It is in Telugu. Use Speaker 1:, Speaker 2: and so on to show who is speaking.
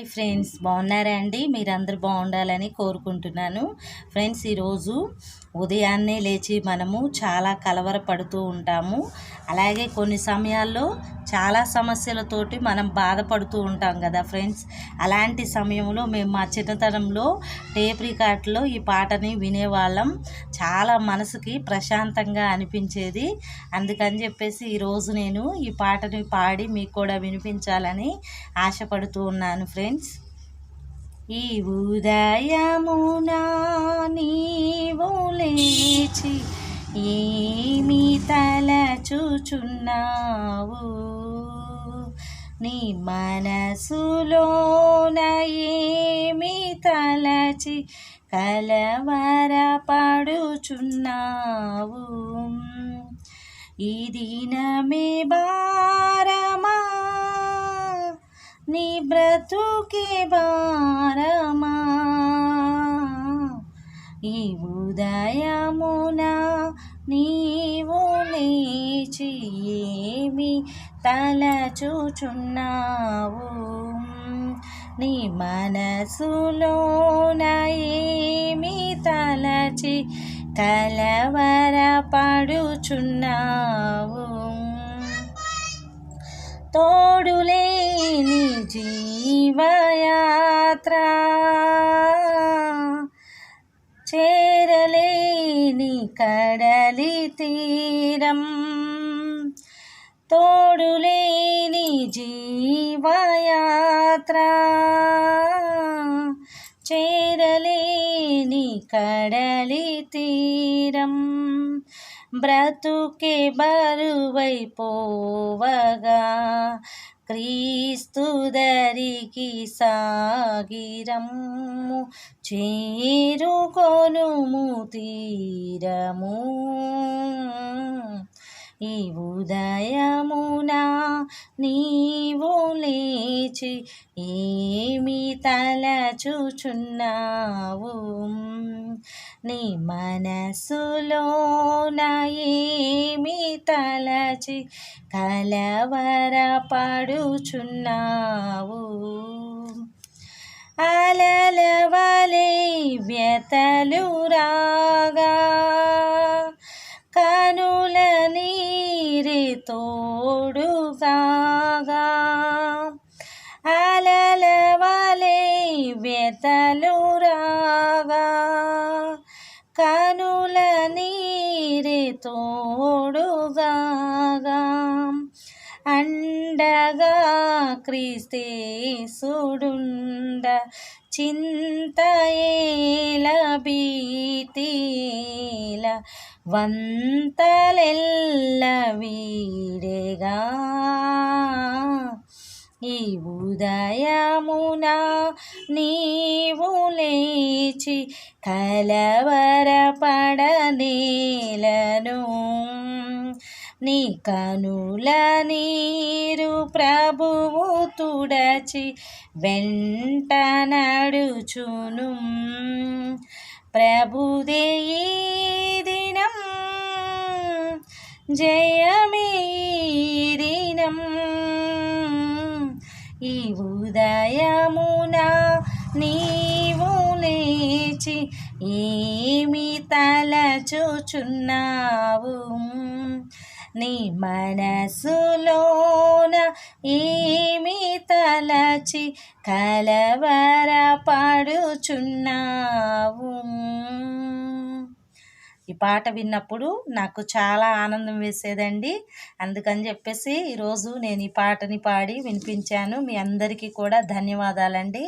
Speaker 1: హాయ్ ఫ్రెండ్స్ బాగున్నారా అండి? మీరందరూ బాగుండాలని కోరుకుంటున్నాను. ఫ్రెండ్స్ ఈరోజు ఉదయాన్నే లేచి మనము చాలా కలవరపడుతూ ఉంటాము. అలాగే కొన్ని సమయాల్లో చాలా సమస్యలతోటి మనం బాధపడుతూ ఉంటాం కదా ఫ్రెండ్స్. అలాంటి సమయంలో మేము మా చిన్నతనంలో టేప్ రికార్డ్లో ఈ పాటని వినేవాళ్ళం. చాలా మనసుకి ప్రశాంతంగా అనిపించేది. అందుకని చెప్పేసి ఈరోజు నేను ఈ పాటని పాడి మీకు కూడా వినిపించాలని ఆశపడుతూ ఉన్నాను ఫ్రెండ్స్. ఈ ఉదయమునా నీవు లేచి ఏమి తలచుచున్నావు? నీ మనసులోన ఏమి తలచి కలవరపడుచున్నావు? ఈ దినమే భారమా? నీ బ్రతుకే భారమా? ఈ ఉదయమున నీవు లేచి ఏమి తలచుచున్నావు. నీ మనసులోన ఏమి తలచి కలవరపడుచున్నావు. తోడులేని జీవయాత్ర కడలి తీరం. తోడులేని జీవయాత్ర. చేరలేని కడలి తీరం. బ్రతుకే బరువైపోవగా. క్రీస్తు దరికి సాగిరము చేరుకొనుము తీరము. ఈ ఉదయమున నీవు లేచి ఏమి తలచుచున్నావు? నీ మనసులోన ఏమి తలచి కలవరపడుచున్నావు? అలలవలే వ్యతలు రాగా కనుల నీరి తోడుగాగా అలల వలే వ్యతలు రాగా కనుల నీరి తోడుగాగా అండగా క్రీస్తే సుడుండ చింతయేల భీతిల వంతలెల్ల వీడేగా ఈ ఉదయమున నీవు లేచి కలవరపడనేలను. నీ కనుల నీరు ప్రభువు తుడచి వెంట నడుచును. ప్రభుదే ఈ దినం. జయ ఈ ఉదయమున నీవు లేచి ఏమి తలచుచున్నావు? నీ మనసులోన ఏమి తలచి కలవర కలవరపడుచున్నావు? ఈ పాట విన్నప్పుడు నాకు చాలా ఆనందం వేసేదండి. అందుకని చెప్పేసి ఈరోజు నేను ఈ పాటని పాడి వినిపించాను. మీ అందరికీ కూడా ధన్యవాదాలండి.